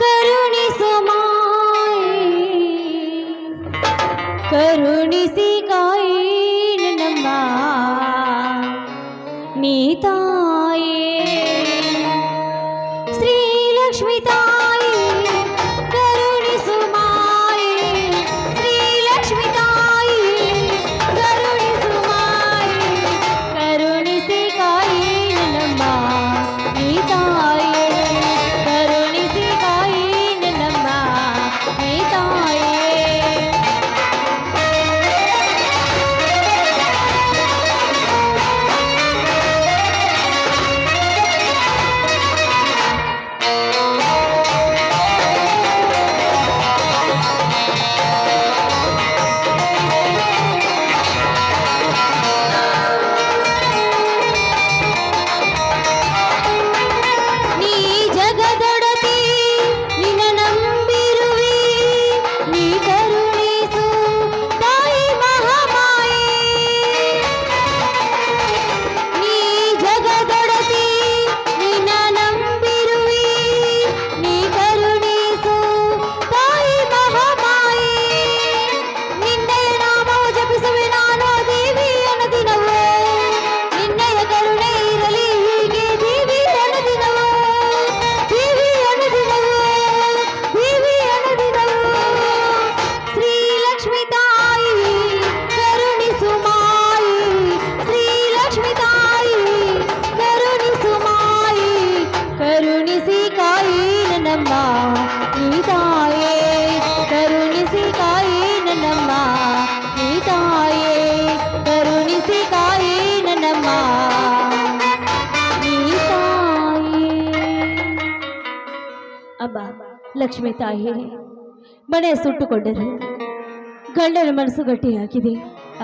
करुणि ुण सि ಅಬ್ಬ ಲಕ್ಷ್ಮಿ ತಾಯಿ, ಮನೆ ಸುಟ್ಟುಕೊಂಡರು. ಗಂಡನ ಮನಸ್ಸು ಗಟ್ಟಿಯಾಗಿದೆ.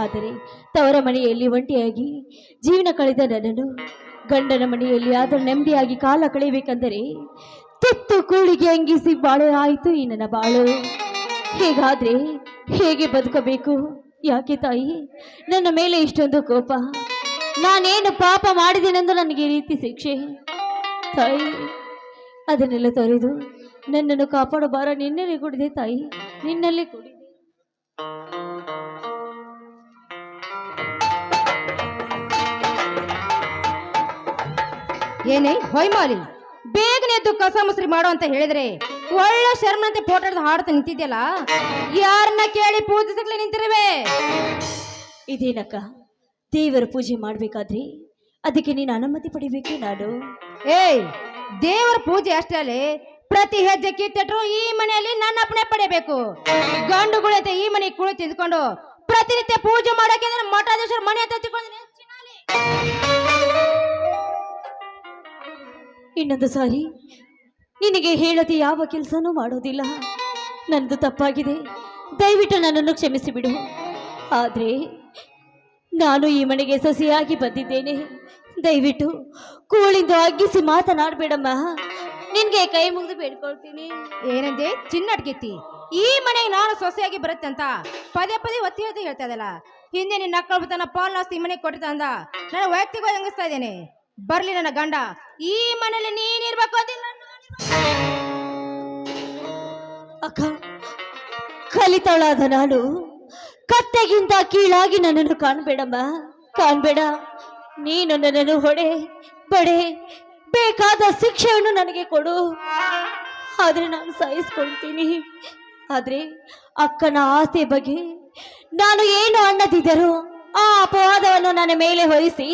ಆದರೆ ತವರ ಮನೆಯಲ್ಲಿ ಒಂಟಿಯಾಗಿ ಜೀವನ ಕಳೆದ ನನ್ನನ್ನು ಗಂಡನ ಮನೆಯಲ್ಲಿ ಆದರೂ ನೆಮ್ಮದಿಯಾಗಿ ಕಾಲ ಕಳೆಯಬೇಕೆಂದರೆ ತುತ್ತು ಕೂಳಿಗೆ ಅಂಗಿಸಿ ಬಾಳೆ ಆಯಿತು ಈ ನನ್ನ ಬಾಳು. ಹೀಗಾದ್ರೆ ಹೇಗೆ ಬದುಕಬೇಕು? ಯಾಕೆ ತಾಯಿ, ನನ್ನ ಮೇಲೆ ಇಷ್ಟೊಂದು ಕೋಪ. ನಾನೇನು ಪಾಪ ಮಾಡಿದೆನೆಂದು ನನಗೆ ರೀತಿ ಶಿಕ್ಷೆ? ತಾಯಿ, ಅದನ್ನೆಲ್ಲ ತೊರೆದು ನನ್ನನ್ನು ಕಾಪಾಡೋ ಭಾರ ನಿನ್ನಲ್ಲಿ ಕುಡಿದೆ ತಾಯಿ. ನಿನ್ನಲ್ಲಿ ಕುಡಿದೆ. ಏನೇ ಹೊಯ್ಮಾಲಿ ಬೇಗನೆ ಎದ್ದು ಕಸ ಮುಸ್ರಿ ಮಾಡು ಅಂತ ಹೇಳಿದ್ರೆ ಒಳ್ಳೆ ಶರ್ಮಂತೆ ಫೋಟೋ ಹಾಡ್ತಾ ನಿಂತಿದ್ಯಲ್ಲ? ಯಾರನ್ನ ಕೇಳಿ ಪೂಜಿಸಕ್ಲೆ ನಿಂತಿರುವೆ? ಇದೇನಕ್ಕ? ದೇವರ ಪೂಜೆ ಮಾಡ್ಬೇಕಾದ್ರಿ ಅದಕ್ಕೆ ನೀನು ಅನುಮತಿ ಪಡಿಬೇಕೆ ನಾನು ಏಯ್ ದೇವರ ಪೂಜೆ ಅಷ್ಟೇ ಅಲ್ಲೇ ಪ್ರತಿ ಹೆಜ್ಜೆ ಕಿತ್ತಿಟ್ರು ಈ ಮನೆಯಲ್ಲಿ ನನ್ನ ಅಪ್ಪಣೆ ಪಡೆಯಬೇಕು ಗಂಡುಗಳೈತೆ ಈ ಮನೆಗೆ ಕುಳಿ ತಿದ್ಕೊಂಡು ಪ್ರತಿನಿತ್ಯ ಪೂಜೆ ಮಾಡಕ್ಕೆ ಅಂದ್ರೆ ಮಠಾಧೀಶರ ಮನೆ ಅಂತ ತಿಳ್ಕೊಂಡು ಇನ್ನೊಂದು ಸಾರಿ ನಿನಗೆ ಹೇಳದೆ ಯಾವ ಕೆಲಸನೂ ಮಾಡೋದಿಲ್ಲ. ನನ್ನದು ತಪ್ಪಾಗಿದೆ. ದಯವಿಟ್ಟು ನನ್ನನ್ನು ಕ್ಷಮಿಸಿ ಬಿಡು. ಆದರೆ ನಾನು ಈ ಮನೆಗೆ ಸಸಿಯಾಗಿ ಬಂದಿದ್ದೇನೆ. ದಯವಿಟ್ಟು ಕೂಳಿಂದ ಅಗ್ಗಿಸಿ ಮಾತನಾಡಬೇಡಮ್ಮ. ನಿನಗೆ ಕೈ ಮುಗಿದು ಬೇಡ್ಕೊಳ್ತೀನಿ. ಏನಂದೆ? ಚಿನ್ನಡ್ಗೆತ್ತಿ ಈ ಮನೆಗೆ ನಾನು ಸೊಸೆಯಾಗಿ ಬರುತ್ತೆ ಅಂತ ಪದೇ ಪದೇ ಒತ್ತಿ ಒತ್ತಿ ಹೇಳ್ತಾ ಇದಲ್ಲ ಹಿಂದೆ ನಿನ್ನ ಅಕ್ಕಳು ತನ್ನ ಪಾಲ್ ಆಸ್ತಿ ಈ ಮನೆಗೆ ಕೊಟ್ಟಿದ್ದ ಅಂದ. ನಾನು ವೈಯಕ್ತಿಕವಾಗಿ ಹೆಂಗಿಸ್ತಾ ಇದ್ದೇನೆ. ಬರ್ಲಿ ನನ್ನ ಗಂಡ. ಈ ಮನೇಲಿ ನೀನಿರ್ಬೇಕು ಅದಿಲ್ಲ. ಅಕ್ಕ ಕಲಿತಾಳಾದ ನಾನು. ಕತ್ತೆಗಿಂತ ಕೀಳಾಗಿ ನನ್ನನ್ನು ಕಾಣಬೇಡಮ್ಮ. ಕಾಣಬೇಡ. ನೀನು ನನ್ನನ್ನು ಹೊಡೆ ಬಡೆ ಬೇಕಾದ ಶಿಕ್ಷೆಯನ್ನು ನನಗೆ ಕೊಡು. ಆದರೆ ನಾನು ಸಹಿಸ್ಕೊಳ್ತೀನಿ. ಆದರೆ ಅಕ್ಕನ ಆಸೆ ಬಗ್ಗೆ ನಾನು ಏನು ಅನ್ನದಿದ್ದರೂ ಆ ಅಪವಾದವನ್ನು ನನ್ನ ಮೇಲೆ ಹೊರಿಸಿ,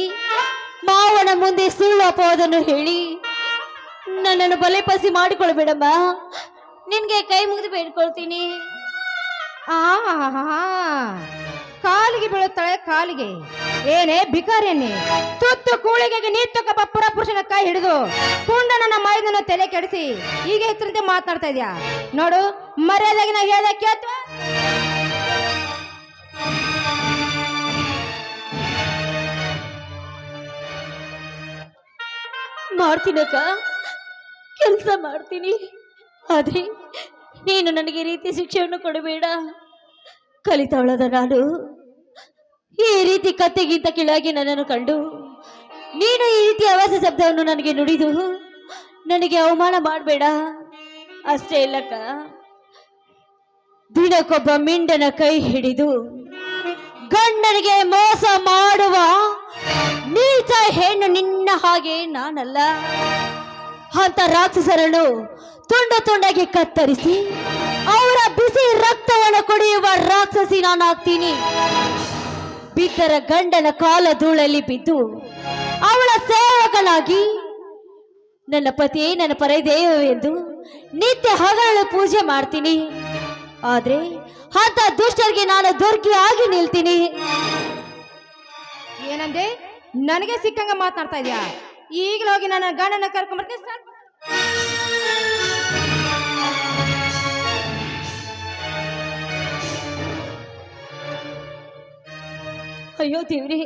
ಮಾವನ ಮುಂದೆ ಸುಳ್ಳು ಅಪವಾದವನ್ನು ಹೇಳಿ, ನನ್ನನ್ನು ಬಲೆಪಸಿ ಮಾಡಿಕೊಳ್ಬೇಡಮ್ಮ. ನಿನ್ಗೆ ಕೈ ಮುಗಿದು ಬೇಡ್ಕೊಳ್ತೀನಿ. ಆಹಾಹಾಹಾ. ಕಾಲಿಗೆ ಬೀಳುತ್ತಾಳೆ, ಕಾಲಿಗೆ. ಏನೇ ಭಿಕಾರೇನೆ ತುತ್ತು ಕೂಳಿಗೆಗೆ ನೀತ್ತು ಪುರ ಪುರುಷನ ಕೈ ಹಿಡಿದು ಪುಂಡನನ್ನ ಮೈದನ ತಲೆ ಕೆಡಿಸಿ ಈಗ ಹೆಸರಂತೆ ಮಾತನಾಡ್ತಾ ಇದ್ಯಾ? ನೋಡು, ಮರ್ಯಾದಾಗಿ ನಾ ಹೇಳ್ದ ಕೇಳ್ತ ಮಾಡ್ತೀನಕ್ಕ. ಕೆಲಸ ಮಾಡ್ತೀನಿ. ಆದ್ರೆ ನೀನು ನನಗೆ ರೀತಿ ಶಿಕ್ಷೆಯನ್ನು ಕೊಡಬೇಡ. ಕಲಿತವಳದ ನಾನು. ಈ ರೀತಿ ಕತ್ತೆಗಿಂತ ಕೆಳಗೆ ನನ್ನನ್ನು ಕಂಡು ನೀನು ಈ ರೀತಿ ಅವಾಸ ಶಬ್ದವನ್ನು ನನಗೆ ನುಡಿದು ನನಗೆ ಅವಮಾನ ಮಾಡಬೇಡ. ಅಷ್ಟೇ ಇಲ್ಲಕ್ಕ, ದಿನಕ್ಕೊಬ್ಬ ಮಿಂಡನ ಕೈ ಹಿಡಿದು ಗಂಡನಿಗೆ ಮೋಸ ಮಾಡುವ ನೀಚ ಹೆಣ್ಣು ನಿನ್ನ ಹಾಗೆ ನಾನಲ್ಲ. ಅಂತ ರಾಕ್ಷಸರನ್ನು ತುಂಡ ತುಂಡಾಗಿ ಕತ್ತರಿಸಿ ಅವರ ಬಿಸಿ ರಕ್ತವನ್ನು ಕುಡಿಯುವ ರಾಕ್ಷಸಿ ನಾನಾಗ್ತೀನಿ. ಬಿದ್ದರ ಗಂಡನ ಕಾಲ ಧೂಳಲ್ಲಿ ಬಿದ್ದು ಅವಳ ಸೇವಕನಾಗಿ ನನ್ನ ಪತಿಯೇ ನನ್ನ ಪರದೇವವೆಂದು ನಿತ್ಯ ಹಗಲು ಪೂಜೆ ಮಾಡ್ತೀನಿ. ಆದ್ರೆ ಅಂತ ದುಷ್ಟರಿಗೆ ನಾನು ದುರ್ಗಿ ಆಗಿ ನಿಲ್ತೀನಿ. ಏನಂದೆ? ನನಗೆ ಸಿಕ್ಕಂಗ ಮಾತನಾಡ್ತಾ ಇದೆಯಾ? ಈಗಲೋಗಿ ನನ್ನ ಗಂಡನ ಕರ್ಕೊಂಡ್ಬರ್ತೀನಿ ಅಯ್ಯೋ ದೇವ್ರಿ,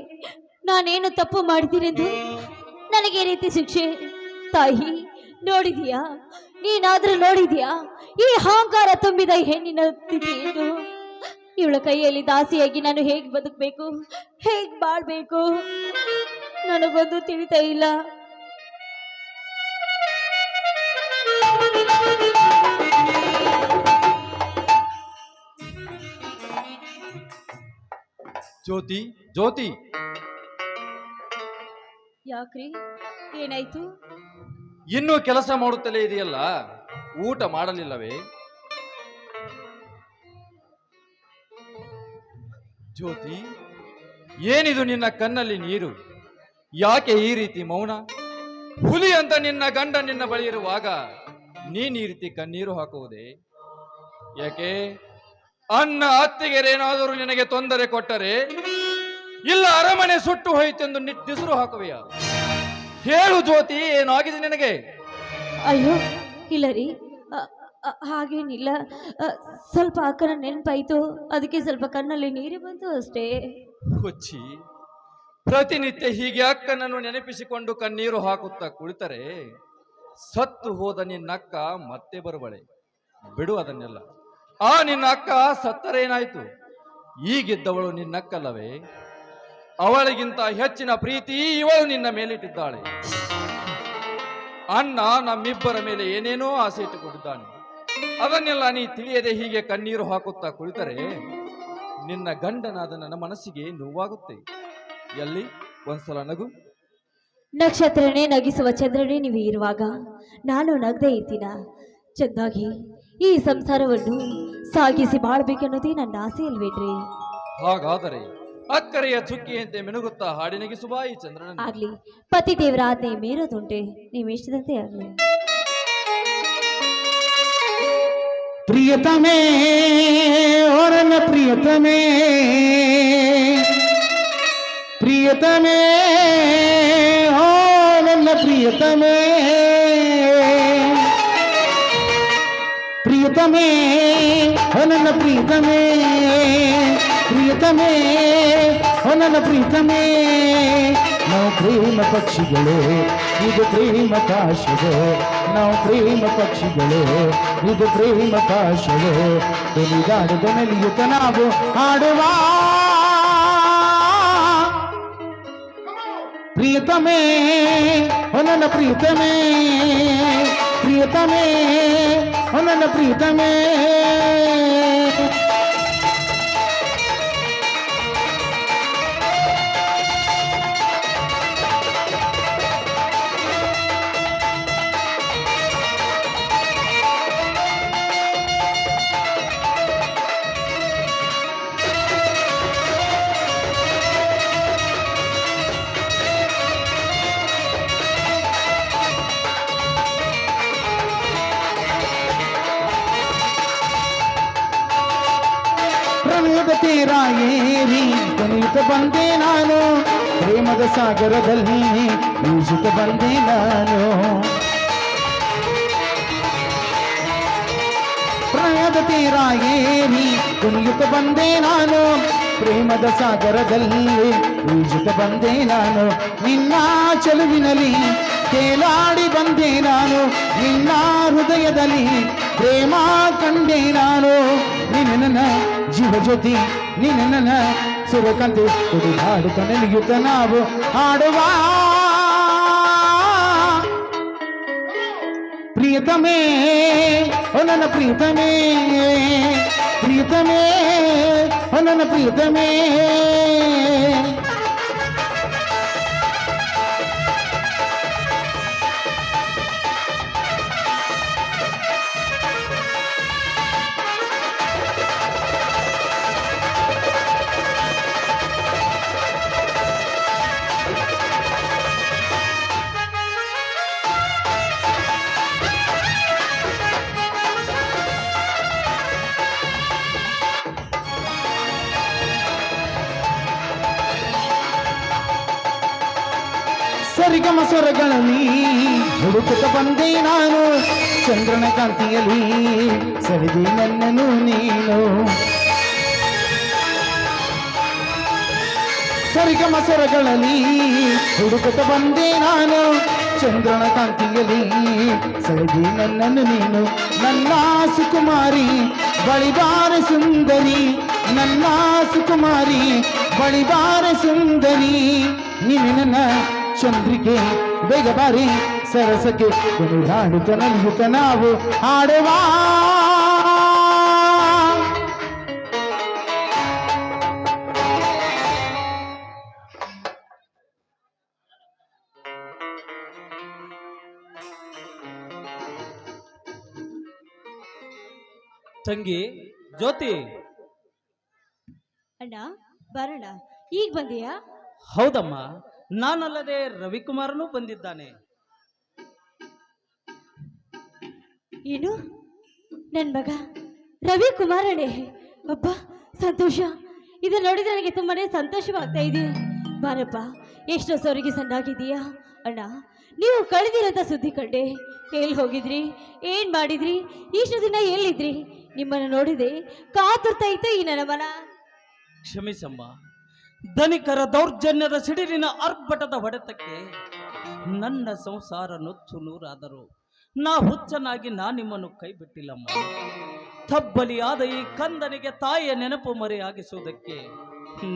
ನಾನೇನು ತಪ್ಪು ಮಾಡಿದ್ದೀನೆಂದು ನನಗೆ ರೀತಿ ಶಿಕ್ಷೆ? ತಾಯಿ, ನೋಡಿದೀಯಾ? ನೀನಾದ್ರೂ ನೋಡಿದೀಯಾ? ಈ ಅಹಂಕಾರ ತುಂಬಿದ ಹೆಣ್ಣಿನ ಸ್ಥಿತಿಯನ್ನು ಇವಳ ಕೈಯಲ್ಲಿ ದಾಸಿಯಾಗಿ ನಾನು ಹೇಗೆ ಬದುಕಬೇಕು? ಹೇಗೆ ಬಾಳ್ಬೇಕು? ನನಗೊಂದು ತಿಳಿತಾ ಇಲ್ಲ. ಜ್ಯೋತಿ ಜ್ಯೋತಿ. ಯಾಕ್ರಿ? ಏನಾಯ್ತು? ಇನ್ನೂ ಕೆಲಸ ಮಾಡುತ್ತಲೇ ಇದೆಯಲ್ಲ? ಊಟ ಮಾಡಲಿಲ್ಲವೇ? ಜ್ಯೋತಿ ಏನಿದು ನಿನ್ನ ಕಣ್ಣಲ್ಲಿ ನೀರು? ಯಾಕೆ ಈ ರೀತಿ ಮೌನ? ಹುಲಿ ಅಂತ ನಿನ್ನ ಗಂಡ ನಿನ್ನ ಬಳಿ ಇರುವಾಗ ನೀನ್ ಈ ರೀತಿ ಕಣ್ಣೀರು ಹಾಕುವುದೇ? ಯಾಕೆ? ಅನ್ನ ಅತ್ತಿಗೆರೇನಾದರೂ ನಿನಗೆ ತೊಂದರೆ ಕೊಟ್ಟರೆ ಇಲ್ಲ ಅರಮನೆ ಸುಟ್ಟು ಹೋಯಿತೆಂದು ನಿಟ್ಟಿಸಿರು ಹಾಕುವೆಯ? ಹೇಳು ಜ್ಯೋತಿ ಏನಾಗಿದೆ ನಿನಗೆ? ಅಯ್ಯೋ ಇಲ್ಲ ರೀ ಅ- ಅ- ಹಾಗೇನಿಲ್ಲ. ಅ, ಸ್ವಲ್ಪ ಅಕ್ಕನ ನೆನಪಾಯಿತು. ಅದಕ್ಕೆ ಸ್ವಲ್ಪ ಕಣ್ಣಲ್ಲಿ ನೀರು ಬಂತು ಅಷ್ಟೇ. ಹುಚ್ಚಿ ಪ್ರತಿನಿತ್ಯ ಹೀಗೆ ಅಕ್ಕನನ್ನು ನೆನಪಿಸಿಕೊಂಡು ಕಣ್ಣೀರು ಹಾಕುತ್ತಾ ಕುಳಿತರೆ ಸತ್ತು ಹೋದ ನಿನ್ನಕ್ಕ ಮತ್ತೆ ಬರುವಳೆ. ಬಿಡು ಅದನ್ನೆಲ್ಲ. ಆ ನಿನ್ನ ಅಕ್ಕ ಸತ್ತರೇನಾಯ್ತು ಈಗಿದ್ದವಳು ನಿನ್ನಕ್ಕಲ್ಲವೇ? ಅವಳಿಗಿಂತ ಹೆಚ್ಚಿನ ಪ್ರೀತಿ ಇವಳು ನಿನ್ನ ಮೇಲಿಟ್ಟಿದ್ದಾಳೆ. ಅಣ್ಣ ನಮ್ಮಿಬ್ಬರ ಮೇಲೆ ಏನೇನೋ ಆಸೆ ಇಟ್ಟುಕೊಂಡಿದ್ದಾನೆ. ಅದನ್ನೆಲ್ಲ ನೀ ತಿಳಿಯದೆ ಹೀಗೆ ಕಣ್ಣೀರು ಹಾಕುತ್ತಾ ಕುಳಿತರೆ ನಿನ್ನ ಗಂಡನಾದ ನನ್ನ ಮನಸ್ಸಿಗೆ ನೋವಾಗುತ್ತೆ. ಎಲ್ಲಿ? ಒಂದ್ಸಲ ನಗು. ನಕ್ಷತ್ರನೇ ನಗಿಸುವ ಚಂದ್ರನೇ ನೀವು ಇರುವಾಗ, ನಾನು ನಗದೇ ಇದ್ದೀನ ಚೆನ್ನಾಗಿ ಈ ಸಂಸಾರವನ್ನು ಸಾಗಿಸಿ ಬಾಳ್ಬೇಕನ್ನೋದೇ ನನ್ನ ಆಸೆ ಅಲ್ವೇನ್ರಿ ಹಾಗಾದರೆ ಅಕ್ಕರೆಯ ಚುಕ್ಕಿಯಂತೆ ಮಿನುಗುತ್ತಾ ಹಾಡಿನಗಿಸುವ ಈ ಚಂದ್ರನ ಆಗ್ಲಿ ಪತಿ ದೇವರ ಆಜ್ಞೆ ಮೀರೋದುಂಟೆ ನೀವು ಇಷ್ಟದಂತೆ ಆಗ್ಲಿ? ಪ್ರಿಯತಮೇ ಓರನ ಪ್ರಿಯತಮೇ. ಪ್ರಿಯತಮೇ ಓ ನನ್ನ ಪ್ರಿಯತಮೇ. ಪ್ರಿಯತಮೇ ಓ ನನ್ನ ಪ್ರೀತಮೇ ಪ್ರಿಯತಮೇ ಓ ನನ್ನ ಪ್ರೀತಮೇ. ನಾವು ಪ್ರೇಮ ಪಕ್ಷಿಗಳೇ, ಇದು ಪ್ರೇಮ ಕಾಶಗಳು ನಾವು ಪ್ರೇಮ ಪಕ್ಷಿಗಳೇ, ಇದು ಪ್ರೇಮ ಕಾಶಗಳು ತುಳಿದಾಡದ ನಲಿಯುತ ನಾವು ಆಡುವ ಪ್ರಿಯತಮೇ ಓ ನನ್ನ ಪ್ರಿಯತಮೇ ಪ್ರಿಯತಮೇ ಓ ನನ್ನ ಪ್ರಿಯತಮೇ ಬಂದೆ ನಾನು ಪ್ರೇಮದ ಸಾಗರದಲ್ಲಿ ಈಜುತ್ತ ಬಂದೆ ನಾನು. ಪ್ರಾಯದ ತೀರ ಏರಿ ಕುಣಿಯುತ್ತ ಬಂದೆ ನಾನು ಪ್ರೇಮದ ಸಾಗರದಲ್ಲಿ ಈಜುತ್ತ ಬಂದೆ ನಾನು. ನಿನ್ನ ಚೆಲುವಿನಲ್ಲಿ ತೇಲಾಡಿ ಬಂದೆ ನಾನು, ನಿನ್ನ ಹೃದಯದಲ್ಲಿ ಪ್ರೇಮ ಕಂಡೆ ನಾನು. ನಿನ್ನ ಜೀವ ಜ್ಯೋತಿ, ನಿನ್ನ ನನ್ನ ಸುರಕಂತೆ ಕುಡಿದಾಡುತ್ತ ನೆನೆಯುತ್ತ ನಾವು ಆಡುವ ಪ್ರಿಯತಮೇ ಓ ನನ್ನ ಪ್ರಿಯತಮೇ ಪ್ರಿಯತಮೇ ಓ ನನ್ನ ಪ್ರಿಯತಮೇ ಸರಿಗಮ ಸ್ವರಗಳಲ್ಲಿ ಹುಡುಕುತ್ತ ಬಂದೆ ನಾನು, ಚಂದ್ರನ ಕಾಂತಿಯಲ್ಲಿ ಸೆಳೆದಿ ನನ್ನನು ನೀನು. ಸರಿಗಮ ಸ್ವರಗಳಲ್ಲಿ ಹುಡುಕುತ್ತ ಬಂದೆ ನಾನು, ಚಂದ್ರನ ಕಾಂತಿಯಲ್ಲಿ ಸೆಳೆದಿ ನನ್ನನ್ನು ನೀನು. ನನ್ನ ಸುಕುಮಾರಿ ಬಳಿಬಾರ ಸುಂದರಿ. ನನ್ನ ಸುಕುಮಾರಿ ಬಳಿಬಾರ ಸುಂದರಿ. ನೀನು ನನ್ನ ಚಂದ್ರಿಕೆ ಬೇಗ ಬಾರಿ ಸರಸಕ್ಕೆ ಕುಣಿದಾಡುತ್ತ ನಲಿಯುತ್ತ ನಾವು ಹಾಡುವ. ತಂಗಿ ಜ್ಯೋತಿ. ಅಣ್ಣ ಬರೋಣ ಈಗ ಬಂದಿಯಾ? ಹೌದಮ್ಮ. ನಾನಲ್ಲದೆ ರವಿಕುಮಾರನು ಬಂದಿದ್ದಾನೆ. ಏನು? ನನ್ನ ಮಗ ರವಿಕುಮಾರನೇ? ಅಪ್ಪ ಸಂತೋಷ. ಇದು ನೋಡಿದ್ರೆ ನನಗೆ ತುಂಬಾನೇ ಸಂತೋಷವಾಗ್ತಾ ಇದೆ. ಬಾರಪ್ಪ ಎಷ್ಟೋ ಸೋರಿಗೆ ಸಣ್ಣಾಗಿದೀಯಾ ಅಣ್ಣ ನೀವು ಕಳೆದಿರೋಂಥ ಸುದ್ದಿ ಕಂಡೆ. ಎಲ್ಲಿ ಹೋಗಿದ್ರಿ? ಏನು ಮಾಡಿದ್ರಿ? ಇಷ್ಟು ದಿನ ಎಲ್ಲಿದ್ರಿ? ನಿಮ್ಮನ್ನು ನೋಡಿದೆ ಕಾತುರ್ತಾ ಇತ್ತು ಈ ನನ್ನ ಮನ. ಕ್ಷಮಿಸಮ್ಮ ಧನಿಕರ ದೌರ್ಜನ್ಯದ ಸಿಡಿಲಿನ ಅರ್ಭಟದ ಹೊಡೆತಕ್ಕೆ ನನ್ನ ಸಂಸಾರ ನೊಚ್ಚು ನೂರಾದರು. ನಾ ಹುಚ್ಚನಾಗಿ ನಾ ನಿಮ್ಮನ್ನು ಕೈ ಬಿಟ್ಟಿಲ್ಲಮ್ಮ ತಬ್ಬಲಿಯಾದ ಈ ಕಂದನಿಗೆ ತಾಯಿಯ ನೆನಪು ಮರೆಯಾಗಿಸುವುದಕ್ಕೆ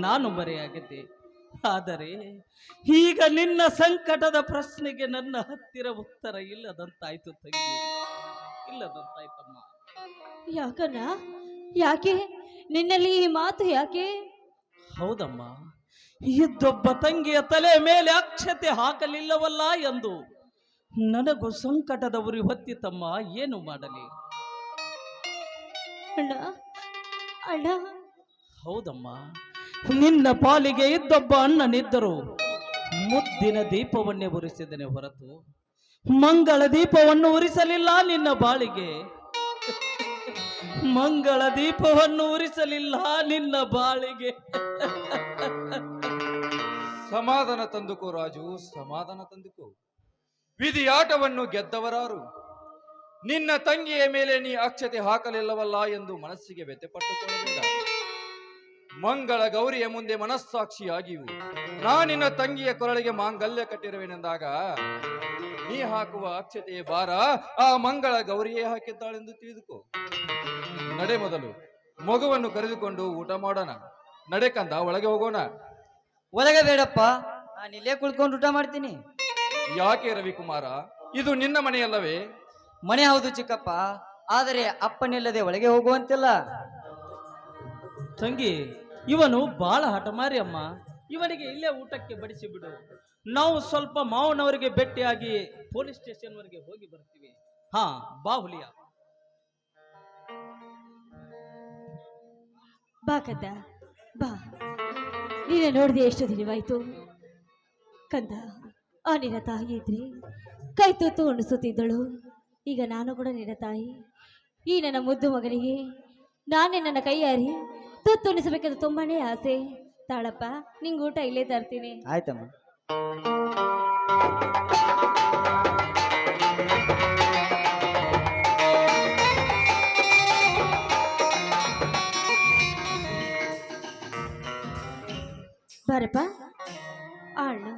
ನಾನು ಮರೆಯಾಗಿದ್ದೆ. ಆದರೆ ಈಗ ನಿನ್ನ ಸಂಕಟದ ಪ್ರಶ್ನೆಗೆ ನನ್ನ ಹತ್ತಿರ ಉತ್ತರ ಇಲ್ಲದಂತಾಯ್ತು ತಂಗಿ. ಇಲ್ಲದಂತಾಯ್ತಮ್ಮ. ಯಾಕನ ಯಾಕೆ? ನಿನ್ನಲ್ಲಿ ಈ ಮಾತು ಯಾಕೆ? ಹೌದಮ್ಮ. ಇದ್ದೊಬ್ಬ ತಂಗಿಯ ತಲೆ ಮೇಲೆ ಅಕ್ಷತೆ ಹಾಕಲಿಲ್ಲವಲ್ಲ ಎಂದು ನನಗೂ ಸಂಕಟದ ಉರಿ ಹೊತ್ತಿತಮ್ಮ ಏನು ಮಾಡಲಿ? ಅಣ್ಣ ಅಣ್ಣ. ಹೌದಮ್ಮ. ನಿನ್ನ ಪಾಲಿಗೆ ಇದ್ದೊಬ್ಬ ಅಣ್ಣನಿದ್ದರು. ಮುದ್ದಿನ ದೀಪವನ್ನೇ ಉರಿಸಿದನೆ ಹೊರತು. ಮಂಗಳ ದೀಪವನ್ನು ಉರಿಸಲಿಲ್ಲ ನಿನ್ನ ಬಾಳಿಗೆ. ಮಂಗಳ ದೀಪವನ್ನು ಉರಿಸಲಿಲ್ಲ ನಿನ್ನ ಬಾಳಿಗೆ. ಸಮಾಧಾನ ತಂದುಕೋ ರಾಜು, ಸಮಾಧಾನ ತಂದುಕೋ. ವಿಧಿಯಾಟವನ್ನು ಗೆದ್ದವರಾರು. ನಿನ್ನ ತಂಗಿಯ ಮೇಲೆ ನೀ ಅಕ್ಷತೆ ಹಾಕಲಿಲ್ಲವಲ್ಲ ಎಂದು ಮನಸ್ಸಿಗೆ ವ್ಯಥೆಪಟ್ಟುಕೊಳ್ಳಬೇಡ. ಮಂಗಳ ಗೌರಿಯ ಮುಂದೆ ಮನಸ್ಸಾಕ್ಷಿಯಾಗಿಯು, ನಾ ನಿನ್ನ ತಂಗಿಯ ಕೊರಳಿಗೆ ಮಾಂಗಲ್ಯ ಕಟ್ಟಿರುವೆನೆಂದಾಗ, ನೀ ಹಾಕುವ ಅಕ್ಷತೆಯ ಭಾರ ಆ ಮಂಗಳ ಗೌರಿಯೇ ಹಾಕಿದ್ದಾಳೆಂದು ತಿಳಿದುಕೋ. ನಡೆ ಮೊದಲು. ಮಗುವನ್ನು ಕರೆದುಕೊಂಡು ಊಟ ಮಾಡೋಣ. ನಡೆ ಕಂದ ಒಳಗೆ ಹೋಗೋಣ. ಒಳಗೆ ಬೇಡಪ್ಪ. ನಾನು ಇಲ್ಲೇ ಕುಳ್ಕೊಂಡು ಊಟ ಮಾಡ್ತೀನಿ. ಯಾಕೆ ರವಿಕುಮಾರ? ಇದು ನಿನ್ನ ಮನೆಯಲ್ಲವೇ? ಮನೆ ಹೌದು ಚಿಕ್ಕಪ್ಪ. ಆದರೆ ಅಪ್ಪನಿಲ್ಲದೆ ಒಳಗೆ ಹೋಗುವಂತಿಲ್ಲ. ತಂಗಿ ಇವನು ಬಹಳ ಹಠಮಾರಿ ಅಮ್ಮ. ಇವನಿಗೆ ಇಲ್ಲೇ ಊಟಕ್ಕೆ ಬಡಿಸಿ ಬಿಡು. ನಾವು ಸ್ವಲ್ಪ ಮಾವನವರಿಗೆ ಭೇಟಿಯಾಗಿ ಪೊಲೀಸ್ ಸ್ಟೇಷನ್ ವರೆಗೆ ಹೋಗಿ ಬರ್ತೀವಿ. ಹಾ ಬಾ ಬಾ ಕಂದ, ಬಾ. ನೀನೆ ನೋಡಿದೆ ಎಷ್ಟು ದಿನವಾಯ್ತು? ಕಂದ, ಆ ನಿನ್ನ ತಾಯಿ ಇದ್ರಿ ಕೈ ತುತ್ತು ಉಣಿಸುತ್ತಿದ್ದಳು. ಈಗ ನಾನು ಕೂಡ ನಿನ್ನ ತಾಯಿ. ಈ ನನ್ನ ಮುದ್ದು ಮಗನಿಗೆ ನಾನೇ ನನ್ನ ಕೈಯಾರಿ ತುತ್ತು ಉಣಿಸಬೇಕಂತ ತುಂಬಾನೇ ಆಸೆ. ತಾಳಪ್ಪ, ನಿಂಗೆ ಊಟ ಇಲ್ಲೇ ತರ್ತೀನಿ. ಆಯ್ತಮ್ಮ. ಬಾರಪ್ಪ. ಆಳು.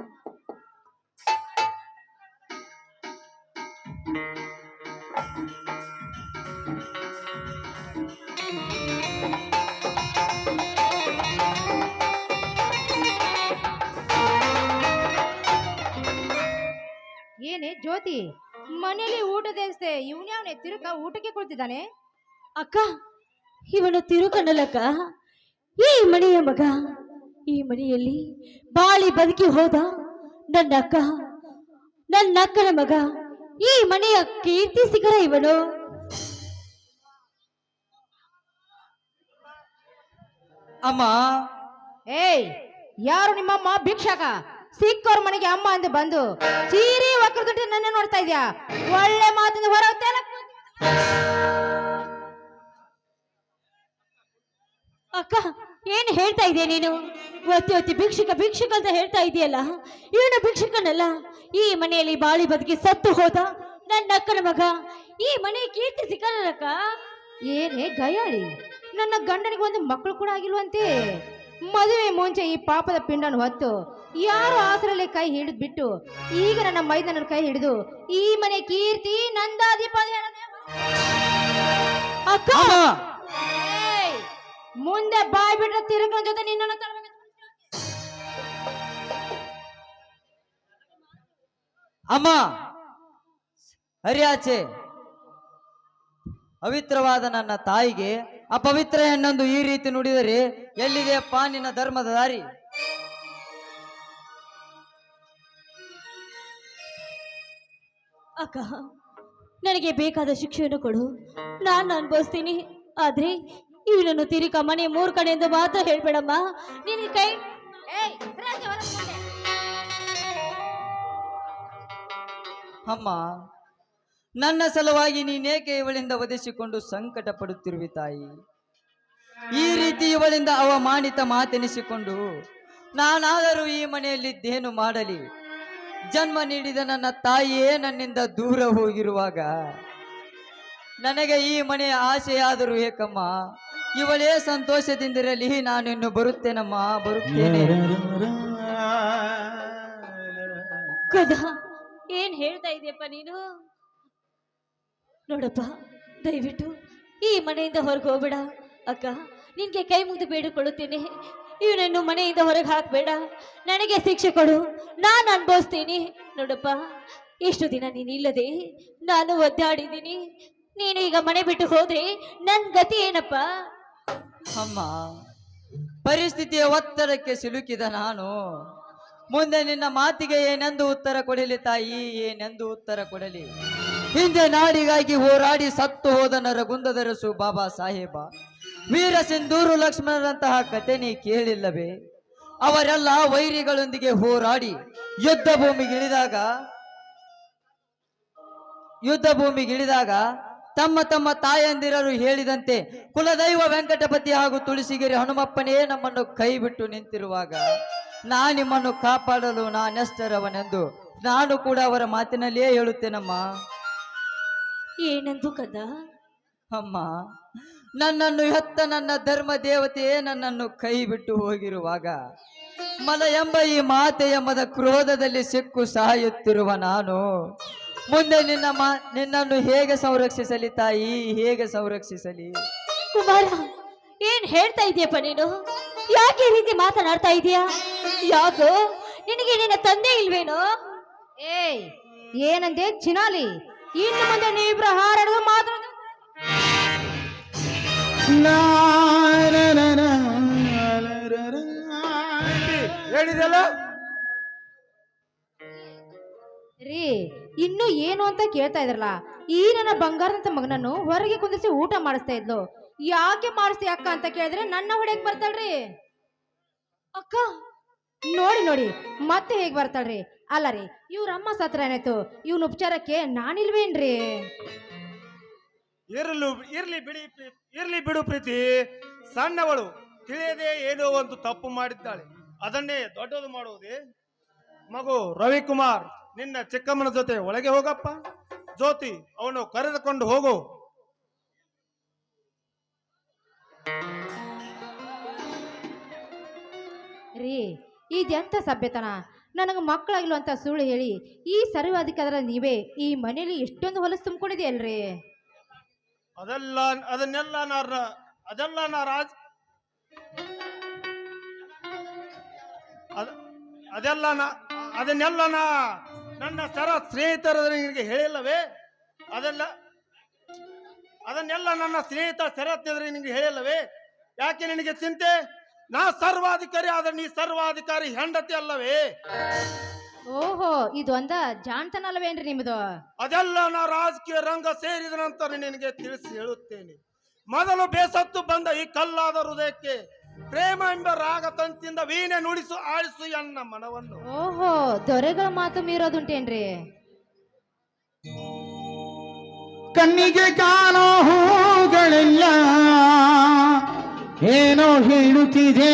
ಏನೇ ಜ್ಯೋತಿ ಮನೇಲಿ ಊಟ ದೇವಸ್ಥೆ ಇವನ್ಯಾವನೇ ತಿರುಕ ಊಟಕ್ಕೆ ಕುಳಿತಿದ್ದಾನೆ? ಅಕ್ಕ ಇವನು ತಿರುಕಣ್ಣಲಕ್ಕ ಈ ಮನೆಯ ಮಗ ಈ ಮನೆಯಲ್ಲಿ ಬಾಳಿ ಬದುಕಿ ಹೋದ ನನ್ನ ಅಕ್ಕ ನನ್ನ ಅಕ್ಕನ ಮಗ ಈ ಮನೆಯ ಕೀರ್ತಿ ಸಿಗರ ಇವನು ಅಮ್ಮ. ಏಯ್ ಯಾರು ನಿಮ್ಮಮ್ಮ ಭಿಕ್ಷಕ. ಸಿಕ್ಕವ್ರ ಮನೆಗೆ ಅಮ್ಮ ಅಂತ ಬಂದು ಚೀರಿ ವಕ್ರದುಡ್ಡಿ ನನ್ನ ನೋಡ್ತಾ ಇದ್ಯಾ? ಒಳ್ಳೆ ಮಾತಿಂದ ಹೊರ ಹೇಳ್ತಾ ಇದೆಯಾ ನೀನು? ಒತ್ತಿ ಒತ್ತಿ ಭಿಕ್ಷುಕ ಭಿಕ್ಷುಕ ಅಂತ ಹೇಳ್ತಾ ಇದೆಯಲ್ಲ ಇವನು ಭಿಕ್ಷಕನಲ್ಲ. ಈ ಮನೆಯಲ್ಲಿ ಬಾಳಿ ಬದುಕಿ ಸತ್ತು ಹೋದ ನನ್ನ ಅಕ್ಕನ ಮಗ. ಈ ಮನೆ ಕೀರ್ತಿ ಸಿಕ್ಕಲ್ಲಕ್ಕ? ಏನೇ ಗಯಾಳಿ. ನನ್ನ ಗಂಡನಿಗೆ ಒಂದು ಮಕ್ಕಳು ಕೂಡ ಆಗಿಲ್ವಂತೆ. ಮದುವೆ ಮುಂಚೆ ಈ ಪಾಪದ ಪಿಂಡನ ಹೊತ್ತು ಯಾರು ಆಸರಲ್ಲಿ ಕೈ ಹಿಡಿದು ಬಿಟ್ಟು ಈಗ ನನ್ನ ಮೈದನ ಕೈ ಹಿಡಿದು ಈ ಮನೆ ಕೀರ್ತಿ ನಂದಾದೀಪ ಅಕ್ಕ! ಮುಂದೆ ಬಾಯ್ ಬಿಟ್ರೆ ತಿರುಗನ ಜೊತೆ ನಿನ್ನನ್ನು ತರಬೇಕು ಅಮ್ಮ ಹರಿಯಾಚೆ. ಪವಿತ್ರವಾದ ನನ್ನ ತಾಯಿಗೆ ಅಪವಿತ್ರ ಹೆಣ್ಣೊಂದು ಈ ರೀತಿ ನುಡಿದರೆ ಎಲ್ಲಿದೆ ಅಪ್ಪ ನಿನ್ನ ಧರ್ಮದ ದಾರಿ? ಅಕ್ಕ ನನಗೆ ಬೇಕಾದ ಶಿಕ್ಷೆಯನ್ನು ಕೊಡು. ನಾನು ಅನುಭವಿಸ್ತೀನಿ. ಆದ್ರೆ ಇವನನ್ನು ತಿರಿಕ ಮನೆ ಕಡೆ ಎಂದು ಮಾತ್ರ ಹೇಳ್ಬೇಡಮ್ಮ. ನಿನಗೆ ಕೈ. ಅಮ್ಮ ನನ್ನ ಸಲುವಾಗಿ ನೀನೇಕೆ ಇವಳಿಂದ ವಧಿಸಿಕೊಂಡು ಸಂಕಟ ಪಡುತ್ತಿರುವಿ ತಾಯಿ? ಈ ರೀತಿ ಇವಳಿಂದ ಅವಮಾನಿತ ಮಾತೆನಿಸಿಕೊಂಡು ನಾನಾದರೂ ಈ ಮನೆಯಲ್ಲಿದ್ದೇನು ಮಾಡಲಿ? ಜನ್ಮ ನೀಡಿದ ನನ್ನ ತಾಯಿಯೇ ನನ್ನಿಂದ ದೂರ ಹೋಗಿರುವಾಗ ನನಗೆ ಈ ಮನೆಯ ಆಸೆಯಾದರೂ ಏಕಮ್ಮ ಇವಳೇ ಸಂತೋಷದಿಂದಿರಲಿ ನಾನಿನ್ನು ಬರುತ್ತೇನಮ್ಮ, ಬರುತ್ತೇನೆ. ಕದ ಏನ್ ಹೇಳ್ತಾ ಇದೆಯಪ್ಪ ನೀನು? ನೋಡಪ್ಪ, ದಯವಿಟ್ಟು ಈ ಮನೆಯಿಂದ ಹೊರಗೆ ಹೋಗ್ಬೇಡ. ಅಕ್ಕ, ನಿನ್ಗೆ ಕೈ ಮುಗಿದು ಬೇಡಿಕೊಳ್ಳುತ್ತೇನೆ. ಇವನನ್ನು ಮನೆಯಿಂದ ಹೊರಗೆ ಹಾಕ್ಬೇಡ. ನನಗೆ ಶಿಕ್ಷೆ ಕೊಡು, ನಾನು ಅನುಭವಿಸ್ತೀನಿ. ನೋಡಪ್ಪ ಎಷ್ಟು ದಿನ ನೀನು ಇಲ್ಲದೆ ನಾನು ಒದ್ದಾಡಿದ್ದೀನಿ. ನೀನು ಈಗ ಮನೆ ಬಿಟ್ಟು ಹೋದ್ರೆ ನನ್ನ ಗತಿ ಏನಪ್ಪ? ಅಮ್ಮ, ಪರಿಸ್ಥಿತಿಯ ಒತ್ತಡಕ್ಕೆ ಸಿಲುಕಿದ ನಾನು. ಮುಂದೆ ನಿನ್ನ ಮಾತಿಗೆ ಏನೆಂದು ಉತ್ತರ ಕೊಡಲಿ ತಾಯಿ, ಏನೆಂದು ಉತ್ತರ ಕೊಡಲಿ? ಹಿಂದೆ ನಾಡಿಗಾಗಿ ಹೋರಾಡಿ ಸತ್ತು ಹೋದ ನರಗುಂದದರಸು ಬಾಬಾ ಸಾಹೇಬ. ವೀರ ಸಿಂಧೂರು ಲಕ್ಷ್ಮಣರಂತಹ ಕತೆ ನೀ ಕೇಳಿಲ್ಲವೇ? ಅವರೆಲ್ಲ ವೈರಿಗಳೊಂದಿಗೆ ಹೋರಾಡಿ ಯುದ್ಧ ಭೂಮಿಗಿಳಿದಾಗ ಯುದ್ಧ ಭೂಮಿಗಿಳಿದಾಗ ತಮ್ಮ ತಮ್ಮ ತಾಯಂದಿರರು ಹೇಳಿದಂತೆ ಕುಲದೈವ ವೆಂಕಟಪತಿ ಹಾಗೂ ತುಳಸಿಗಿರಿ ಹನುಮಪ್ಪನೇ ನಮ್ಮನ್ನು ಕೈ ಬಿಟ್ಟು ನಿಂತಿರುವಾಗ ನಾ ನಿಮ್ಮನ್ನು ಕಾಪಾಡಲು ನಾನೆಷ್ಟರವನೆಂದು ನಾನು ಕೂಡ ಅವರ ಮಾತಿನಲ್ಲಿಯೇ ಹೇಳುತ್ತೇನಮ್ಮ. ಏನೆಂದು ಕದ? ಅಮ್ಮ ನನ್ನನ್ನು ಹೆತ್ತ ನನ್ನ ಧರ್ಮ ದೇವತೆಯೇ ನನ್ನನ್ನು ಕೈ ಬಿಟ್ಟು ಹೋಗಿರುವಾಗ ಮಲ ಎಂಬ ಈ ಮಾತೆ ಎಂಬದ ಕ್ರೋಧದಲ್ಲಿ ಸಿಕ್ಕು ಸಾಯುತ್ತಿರುವ ನಾನು. ಮುಂದೆ ನಿನ್ನ ನಿನ್ನನ್ನು ಹೇಗೆ ಸಂರಕ್ಷಿಸಲಿ ತಾಯಿ? ಹೇಗೆ ಸಂರಕ್ಷಿಸಲಿ? ಕುಮಾರ ಏನ್ ಹೇಳ್ತಾ ಇದೀಯಪ್ಪ ನೀನು? ಯಾಕೆ ಈ ರೀತಿ ಮಾತನಾಡ್ತಾ ಇದೀಯಾ? ಯಾಕೋ? ನಿನಗೆ ನಿನ್ನ ತಂದೆ ಇಲ್ವೇನು? ಏಯ್ ಏನಂದೆ? ಚಿನಾಲಿ ಇನ್ನು ಮುಂದೆ ನೀವಿಬ್ರು ಹಾರಾಡುವ ಮಾತ್ರ ಹೇಳಿದಲ್ಲ ರೀ, ಇನ್ನು ಏನು ಅಂತ ಕೇಳ್ತಾ ಇದ್ರಲ್ಲ? ಈ ನನ್ನ ಬಂಗಾರದಂತ ಮಗನನ್ನು ಹೊರಗೆ ಕುಂದಿಸಿ ಊಟ ಮಾಡಿಸ್ತಾ ಇದ್ಲು. ಯಾಕೆ ಮಾಡಿಸ್ತಿ ಅಕ್ಕ ಅಂತ ಕೇಳಿದ್ರೆ ನನ್ನ ಹೊಡೆಯಕ್ ಬರ್ತಾಳ್ರಿ. ಅಕ್ಕ, ನೋಡಿ ನೋಡಿ, ಮತ್ತೆ ಹೇಗ್ ಬರ್ತಾಳ್ರಿ? ಅಲ್ಲ ರೀ, ಇವ್ರ ಅಮ್ಮ ಸತ್ರ ಏನಾಯ್ತು? ಇವ್ನ ಉಪಚಾರಕ್ಕೆ ನಾನಿಲ್ವೇನ್ರಿ? ಇರ್ಲು, ಇರ್ಲಿ ಬಿಡಿ ಇರ್ಲಿ ಬಿಡು ಪ್ರೀತಿ. ಸಣ್ಣವಳು ತಿಳಿಯದೆ ಏನೋ ಒಂದು ತಪ್ಪು ಮಾಡಿದ್ದಾಳೆ. ಅದನ್ನೇ ದೊಡ್ಡದು ಮಾಡುವುದೇ? ಮಗು ರವಿಕುಮಾರ್. ನಿನ್ನ ಚಿಕ್ಕಮ್ಮನ ಜೊತೆ ಒಳಗೆ ಹೋಗಪ್ಪ. ಜ್ಯೋತಿ ಅವನು ಕರೆದುಕೊಂಡು ಹೋಗು. ರೀ ಇದೆಂತ ಸಭ್ಯತನ? ನನಗೆ ಮಕ್ಕಳಾಗಿಲ್ಲ ಅಂತ ಸುಳ್ಳು ಹೇಳಿ ಈ ಸರ್ವಾಧಿಕಾರ ನೀವೇ ಈ ಮನೇಲಿ ಎಷ್ಟೊಂದು ಹೊಲಸು ತುಂಬಿಕೊಂಡಿದೆಯಲ್ರಿ ಅದೆಲ್ಲ ಅದನ್ನೆಲ್ಲ ನಾ ರ- ಅದೆಲ್ಲ ನಾ ರಾಜ್ ಅದ ಅದೆಲ್ಲ ನಾ ಅದನ್ನೆಲ್ಲ ನಾ ನನ್ನ ಸರ ಸ್ನೇಹಿತರ ನಿನಗೆ ಹೇಳಿಲ್ಲವೇ? ಅದೆಲ್ಲ ಅದನ್ನೆಲ್ಲ ನನ್ನ ಸ್ನೇಹಿತ ಸರತ್ತಿದ್ರೆ ನಿನಗೆ ಹೇಳಿಲ್ಲವೇ? ಯಾಕೆ ನಿನಗೆ ಚಿಂತೆ? ನಾ ಸರ್ವಾಧಿಕಾರಿ ಆದ್ರೆ ನೀ ಸರ್ವಾಧಿಕಾರಿ ಹೆಂಡತಿ ಅಲ್ಲವೇ? ಓಹೋ ಇದೊಂದ ಜಾಣ್ತನಲ್ವೇನ್ರಿ ನಿಮ್ದು? ಅದೆಲ್ಲ ನಾ ರಾಜಕೀಯ ರಂಗ ಸೇರಿದ ನಂತರ ನಿನಗೆ ತಿಳಿಸಿ ಹೇಳುತ್ತೇನೆ. ಮೊದಲು ಬೇಸತ್ತು ಬಂದ ಈ ಕಲ್ಲಾದ ಹೃದಯಕ್ಕೆ ಪ್ರೇಮ ಎಂಬ ರಾಗ ತಂತಿಯಿಂದ ವೀಣೆ ನುಡಿಸು ಆಳಿಸು ಎನ್ನ ಮನವನ್ನು. ಓಹೋ ದೊರೆಗಳ ಮಾತು ಮೀರೋದುಂಟೇನ್ರಿ? ಕಣ್ಣಿಗೆ ಕಾಣೋ ಹೂಗಳೆಲ್ಲ ಏನೋ ಹೇಳುತ್ತಿದೆ.